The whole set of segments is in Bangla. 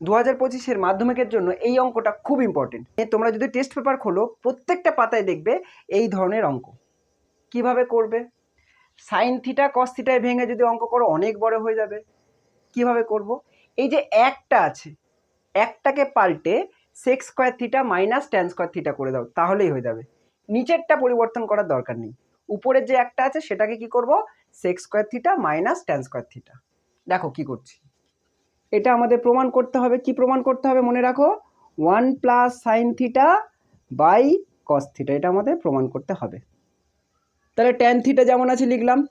দু হাজার পঁচিশের মাধ্যমিকের জন্য এই অঙ্কটা খুব ইম্পর্টেন্ট তোমরা যদি টেস্ট পেপার খোলো, প্রত্যেকটা পাতায় দেখবে এই ধরনের অঙ্ক। কীভাবে করবে? সাইন থিটা কস থিটায় ভেঙে যদি অঙ্ক করো, অনেক বড় হয়ে যাবে। কীভাবে করব? এই যে একটা আছে, একটাকে পাল্টে sec square theta minus tan square theta করে দাও, তাহলেই হয়ে যাবে। নিচেরটা পরিবর্তন করার দরকার নেই। উপরের যে একটা আছে, সেটাকে কি করব? Sec square theta minus tan square theta দেখো কি করছি। এটা আমাদের প্রমাণ করতে হবে। কি প্রমাণ করতে হবে মনে রাখো? One plus sin theta by cos theta, এটা আমাদের প্রমাণ করতে হবে। তাহলে ট্যান থিটা যেমন আছে লিখলাম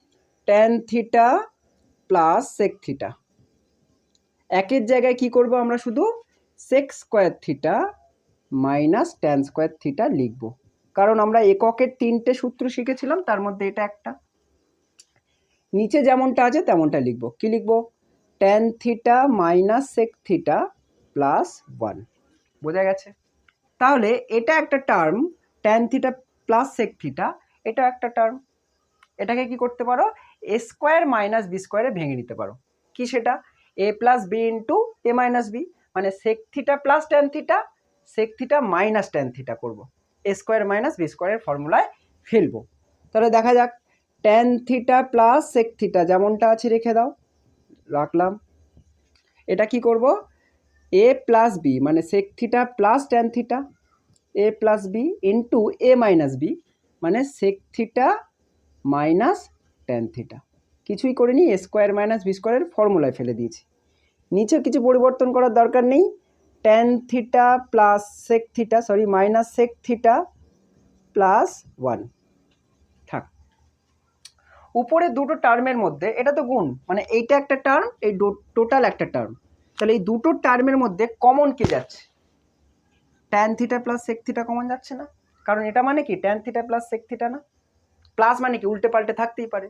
tan theta plus sec theta. একের জায়গায় কি করব আমরা শুধু? Sec square theta minus tan square theta লিখব। কারণ আমরা এককের তিনটে সূত্র শিখেছিলাম, তার মধ্যে এটা একটা। নিচে যেমনটা আছে তেমনটা লিখব। কি লিখব? Tan theta minus sec theta plus one বোঝা গেছে? তাহলে এটা একটা term tan theta plus sec theta এটা একটা টার্ম এটাকে কি করতে পারো? এ স্কোয়ার মাইনাস বি স্কোয়ারে ভেঙে নিতে পারো। কি সেটা? A plus B into A minus B মানে sec theta plus tan theta sec theta minus tan theta করব। এ স্কোয়ার মাইনাস বি স্কোয়ারের ফর্মুলায় ফেলব। তাহলে দেখা যাক tan theta plus sec theta যেমনটা আছে রেখে দাও। রাখলাম। এটা কি করব? এ প্লাস বি মানে sec theta plus tan theta A plus B into A minus B মানে sec theta minus tan theta কিছুই করিনি এ স্কোয়ার মাইনাস বি স্কোয়ারের ফর্মুলায় ফেলে দিয়েছি। নিচে কিছু পরিবর্তন করার দরকার নেই। Tan theta plus sec theta sorry minus sec theta plus one উপরে দুটো টার্মের মধ্যে, এটা তো গুণ মানে এইটা একটা টার্ম, এই টোটাল একটা টার্ম। তাহলে এই দুটো টার্মের মধ্যে কমন কি যাচ্ছে? Tan theta plus sec theta common যাচ্ছে না? কারণ এটা মানে কি? Tan theta plus sec theta না? প্লাস মানে কি? উল্টে পাল্টে থাকতেই পারে।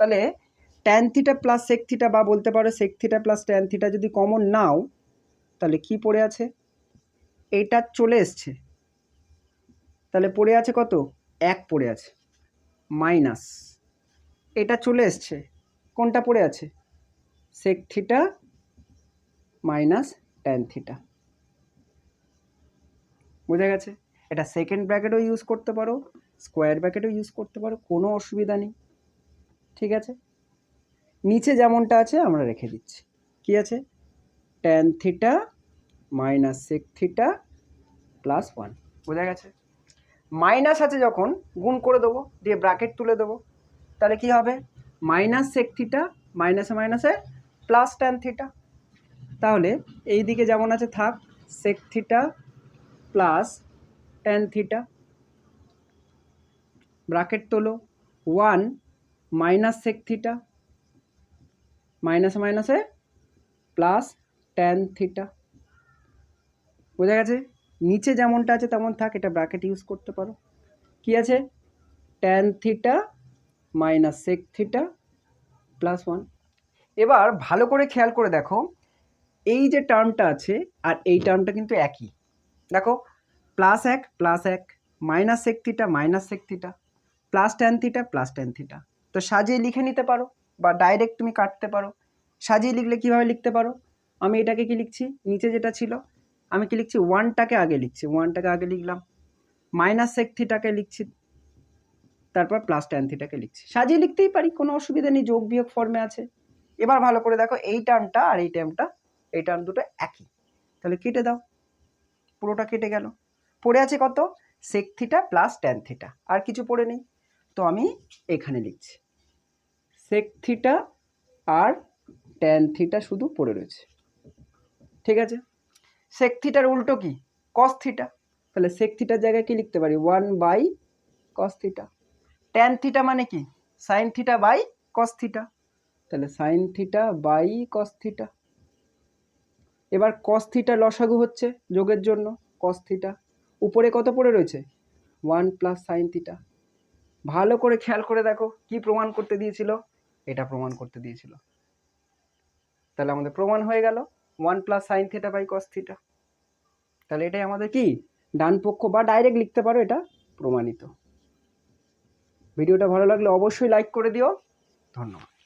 তাহলে tan theta plus sec theta বা বলতে পারো sec theta plus tan theta যদি কমন নাও, তাহলে কি পড়ে আছে? এইটা চলে এসছে। তাহলে পড়ে আছে কত? এক পড়ে আছে। মাইনাস এটা চলে এসছে। কোনটা পড়ে আছে? Sec theta minus tan theta বোঝা গেছে? এটা সেকেন্ড ব্র্যাকেটও ইউজ করতে পারো স্কোয়ার ব্র্যাকেটও ইউজ করতে পারো, কোনো অসুবিধা নেই। ঠিক আছে? নিচে যেমনটা আছে, আমরা রেখে দিচ্ছি। কি আছে? Tan theta minus sec theta plus one বোঝা গেছে? মাইনাস আছে যখন, গুণ করে দেবো, দিয়ে ব্র্যাকেট তুলে দেবো। তাহলে কি হবে? মাইনাস সেক থিটা মাইনাসে মাইনাসে প্লাস ট্যান থিটা তাহলে এই দিকে যেমন আছে থাক sec theta plus tan theta bracket তোলো ওয়ান মাইনাস সেক থিটা মাইনাসে মাইনাসে প্লাস ট্যান থিটা বোঝা গেছে? নিচে যেমনটা আছে তেমন থাক, এটা ব্র্যাকেট ইউজ করতে পারো। কি আছে? Tan theta minus sec theta plus one এবার ভালো করে খেয়াল করে দেখো, এই যে টার্মটা আছে আর এই টার্মটা কিন্তু একই। দেখো প্লাস এক প্লাস এক minus sec theta minus sec theta plus tan theta plus tan theta তো সাজিয়ে লিখে নিতে পারো বা ডাইরেক্ট তুমি কাটতে পারো। সাজিয়ে লিখলে কীভাবে লিখতে পারো? আমি এটাকে কি লিখছি? নিচে যেটা ছিল, আমি কি লিখছি? ওয়ানটাকে আগে লিখছি ওয়ানটাকে আগে লিখলাম। মাইনাস সেক থিটাকে লিখছি তারপর প্লাস ট্যান থিটাকে লিখছি। সাজিয়ে লিখতেই পারি, কোনো অসুবিধা নেই, যোগ বিয়োগ ফর্মে আছে। এবার ভালো করে দেখো, এই টার্মটা আর এই টার্মটা এই টার্ম দুটো একই। তাহলে কেটে দাও। পুরোটা কেটে গেল। পড়ে আছে কত? Sec theta plus tan theta আর কিছু পড়ে নেই। তো আমি এখানে লিখছি। সেক থিটা আর ট্যান থিটা শুধু পড়ে রয়েছে। ঠিক আছে? সেক থিটার উল্টো কি? কস থিটা তাহলে সেক থিটার জায়গায় কি লিখতে পারি? One by cos theta tan theta মানে কি? Sin theta by cos theta তাহলে sin theta by cos theta এবার কস থিটা লসাগু হচ্ছে যোগের জন্য কস থিটা উপরে কত পড়ে রয়েছে? ওয়ান প্লাস সাইন থিটা ভালো করে খেয়াল করে দেখো, কি প্রমাণ করতে দিয়েছিল? এটা প্রমাণ করতে দিয়েছিল। তাহলে আমাদের প্রমাণ হয়ে গেল one plus sin theta by cos theta তাহলে এটাই আমাদের কি? ডান পক্ষ বা ডাইরেক্ট লিখতে পারো এটা প্রমাণিত। ভিডিওটা ভালো লাগলে অবশ্যই লাইক করে দিও। ধন্যবাদ।